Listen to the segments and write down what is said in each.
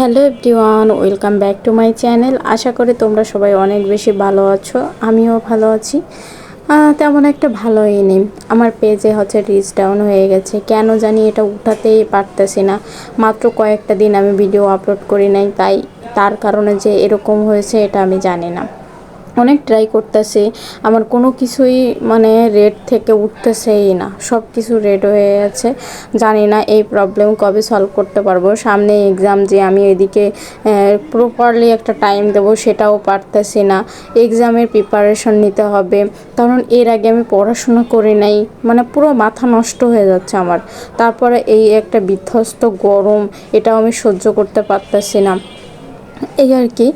Hello everyone, welcome back to my channel. আশা করি তোমরা সবাই অনেক বেশি ভালো আছো, আমিও ভালো আছি। তেমন একটা ভালোই নেই। আমার পেজে হচ্ছে রিচ ডাউন হয়ে গেছে। কেন জানি এটা উঠাতেই পারতেছি না। মাত্র কয়েকটা দিন আমি ভিডিও আপলোড করি নাই, তাই তার কারণে যে এরকম হয়েছে এটা আমি জানি না। অনেক ট্রাই করতেছি, আমার কোনো কিছুই মানে রেড থেকে উঠতেছেই না সব কিছু রেড হয়ে আছে, জানি না এই প্রবলেম কবে সলভ করতে পারব, সামনে এক্সাম যে আমি এদিকে প্রপারলি একটা টাইম দেবো সেটাও পারতেছি না এক্সামের প্রিপারেশন নিতে হবে, কারণ এর আগে আমি পড়াশোনা করি নাই মানে পুরো মাথা নষ্ট হয়ে যাচ্ছে আমার, তারপরে এই একটা বিধ্বস্ত গরম, এটাও আমি সহ্য করতে পারতেছি না। এই আর কি।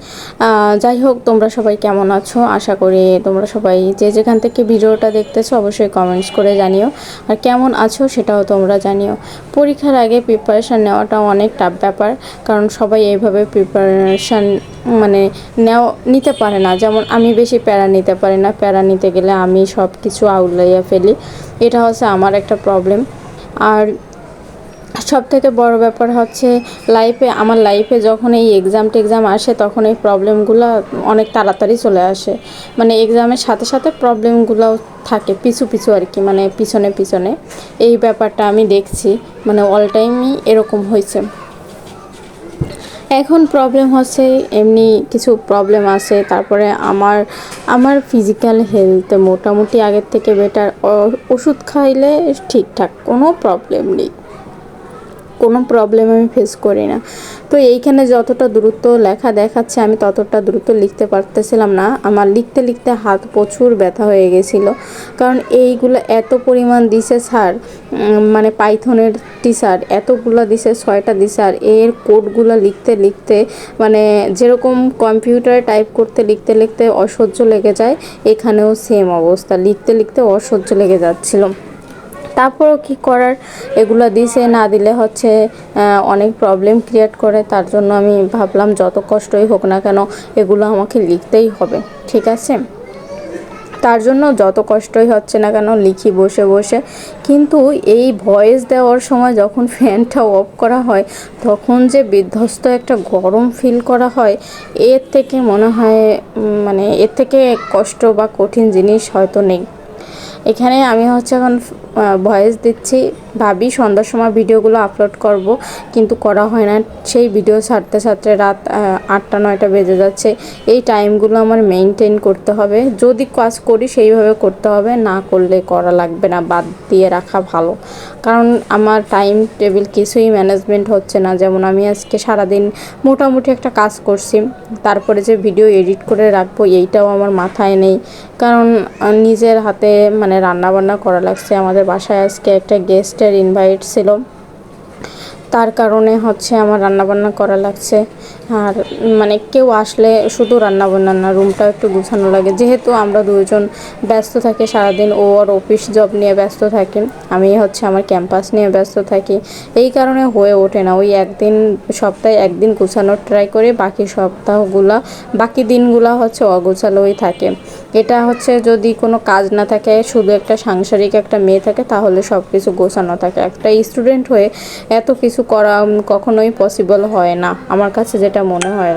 যাই হোক, তোমরা সবাই কেমন আছো? আশা করি তোমরা সবাই যে যেখান থেকে ভিডিওটা দেখতেছো, অবশ্যই কমেন্টস করে জানিও। আর কেমন আছো সেটাও তোমরা জানিও। পরীক্ষার আগে প্রিপারেশান নেওয়াটা অনেক টাফ ব্যাপার, কারণ সবাই এইভাবে প্রিপারেশান মানে নেও, নিতে পারে না। যেমন আমি বেশি প্যারা নিতে পারি না। প্যারা নিতে গেলে আমি সব কিছু আউলাইয়া ফেলি। এটা হচ্ছে আমার একটা প্রবলেম আর সব থেকে বড় ব্যাপার হচ্ছে লাইফে আমার লাইফে যখন এই এক্সাম টেক্সাম আসে, তখন এই প্রবলেমগুলো অনেক তাড়াতাড়ি চলে আসে। মানে এক্সামের সাথে সাথে প্রবলেমগুলোও থাকে, পিছু পিছু আর কি মানে পিছনে পিছনে। এই ব্যাপারটা আমি দেখছি মানে অল টাইমই এরকম হয়েছে। এখন প্রবলেম হচ্ছে, এমনি কিছু প্রবলেম আছে, তারপরে আমার আমার ফিজিক্যাল হেলথ মোটামুটি আগের থেকে বেটার ওষুধ খাইলে ঠিকঠাক, কোনো প্রবলেম নেই। কোনো প্রবলেম আমি ফেস করি না। তো এইখানে যতটা দ্রুত লেখা দেখাচ্ছে, আমি ততটা দ্রুত লিখতে পারতেছিলাম না। আমার লিখতে লিখতে হাত প্রচুর ব্যথা হয়ে গেছিল। কারণ এইগুলো এত পরিমাণ দিছে স্যার মানে পাইথনের টিচার এতগুলো দিছে, ছয়টা দিছে, আর এর কোডগুলো লিখতে লিখতে মানে যেরকম কম্পিউটারে টাইপ করতে লিখতে লিখতে অসহ্য লেগে যায়, এখানেও সেম অবস্থা। লিখতে লিখতে অসহ্য লেগে যাচ্ছিল। তারপরও কি করার? এগুলো দিছে, না দিলে হচ্ছে অনেক প্রবলেম ক্রিয়েট করে। তার জন্য আমি ভাবলাম, যত কষ্টই হোক না কেন, এগুলো আমাকে লিখতেই হবে, ঠিক আছে? তার জন্য যত কষ্টই হচ্ছে না কেন, লিখি বসে বসে। কিন্তু এই ভয়েস দেওয়ার সময় যখন ফ্যানটা অফ করা হয়, তখন যে বিধ্বস্ত একটা গরম ফিল করা হয়, এর থেকে মনে হয় মানে এর থেকে কষ্ট বা কঠিন জিনিস হয়তো নেই। এখানে আমি হচ্ছে এখন ভয়েস দিচ্ছি। ভাবি, সন্ধ্যার সময় ভিডিওগুলো আপলোড করব, কিন্তু করা হয় না। সেই ভিডিও ছাড়তে ছাড়তে রাত আটটা, নয়টা বেজে যাচ্ছে। এই টাইমগুলো আমার মেনটেন করতে হবে। যদি কাজ করি, সেইভাবে করতে হবে। না করলে করা লাগবে না, বাদ দিয়ে রাখা ভালো। কারণ আমার টাইম টেবিল কিছুই ম্যানেজমেন্ট হচ্ছে না। যেমন আমি আজকে সারাদিন মোটামুটি একটা কাজ করছি, তারপরে যে ভিডিও এডিট করে রাখব, এইটাও আমার মাথায় নেই। কারণ নিজের হাতে মানে রান্না বান্না করা লাগছে। আমাদের বাসায় আজকে একটা গেস্টের ইনভাইট ছিল। তার কারণে হচ্ছে আমার রান্নাবান্না করা লাগছে। আর মানে কেউ আসলে শুধু রান্নাবান্না না রুমটাও একটু গুছানো লাগে। যেহেতু আমরা দুজন ব্যস্ত থাকি, সারাদিন ও আর অফিস জব নিয়ে ব্যস্ত থাকি, আমি হচ্ছে আমার ক্যাম্পাস নিয়ে ব্যস্ত থাকি। এই কারণে হয়ে ওঠে না। ওই একদিন, সপ্তাহে একদিন গুছানোর ট্রাই করে, বাকি সপ্তাহগুলা, বাকি দিনগুলো হচ্ছে অগোছালোই থাকে। এটা হচ্ছে যদি কোনো কাজ না থাকে, শুধু একটা সাংসারিক একটা মেয়ে থাকে, তাহলে সব কিছু গোছানো থাকে। একটা স্টুডেন্ট হয়ে এত কিছু করা কখনোই পসিবল হয় না, আমার কাছে যেটা মনে হয়।